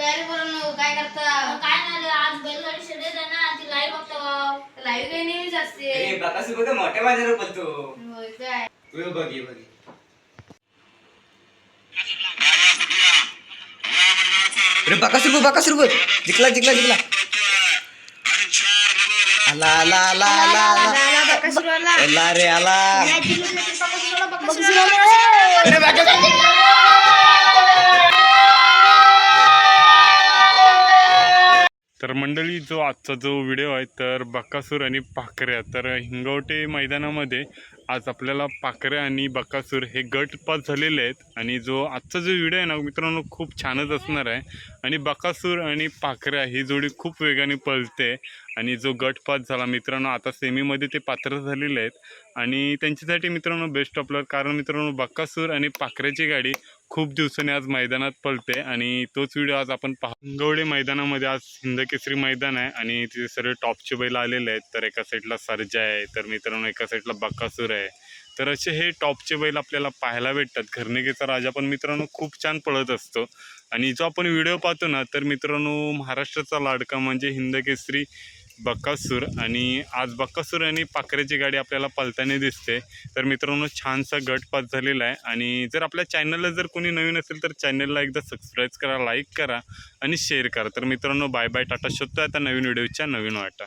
काय बरं काय करता? काय नाही रे, आज बैलगाडी शर्यत आहे ना ती लाईव्ह बघता वाव. लाईव्ह काही नेहमीच असते अरे बकासूर बघ मोठ्या बाजारावर पळतो होय काय? तू बघ ये बघ. अरे बकासूर बघ बकासूर बघ जिंकला जिंकला जिंकला. आला आला आला आला आला. आला रे आला. तर मंडळी जो आजचा जो व्हिडिओ आहे तर बकासूर आणि पाखऱ्या. तर हिंगवटे मैदानामध्ये आज आपल्याला पाखऱ्या आणि बकासूर हे गट पास झालेले आहेत. आणि जो आजचा जो व्हिडिओ आहे ना मित्रांनो खूप छानच असणार आहे. आणि बकासूर आणि पाखऱ्या ही जोडी खूप वेगाने पळते. आणि जो गट पास झाला मित्रांनो आता सेमीमध्ये ते पात्र झालेले आहेत. आणि त्यांच्यासाठी मित्रांनो बेस्ट ऑपलर कारण मित्रांनो बकासूर आणि पाखऱ्याची गाडी खूप दिवसांनी आज मैदानात पळते आणि तोच व्हिडिओ आज आपण पाह. हिंगवडे मैदानामध्ये आज हिंदकेसरी मैदान आहे आणि तिथे सर्व टॉपचे बैल आलेले आहेत. तर एका साईडला सर्जा आहे तर मित्रांनो एका साईडला बक्कासूर आहे. तर असे हे टॉपचे बैल आपल्याला पाहायला भेटतात. घरनेगेचा राजा पण मित्रांनो खूप छान पळत असतो. आणि जो आपण व्हिडिओ पाहतो ना तर मित्रांनो महाराष्ट्राचा लाडका म्हणजे हिंदकेसरी बक्कासूर आणि आज बक्कासूर आणि पाखऱ्याची गाडी आपल्याला पलताना दिसते. तर मित्रांनो छानसा गट पास झालेला आहे आणि जर आपल्या चॅनलला जर कोणी नवीन असेल तर चॅनलला एकदा सबस्क्राईब करा लाईक करा आणि शेअर करा. तर मित्रांनो बाय बाय टाटा शोधतो आता नवीन व्हिडिओच्या नवीन वाटा.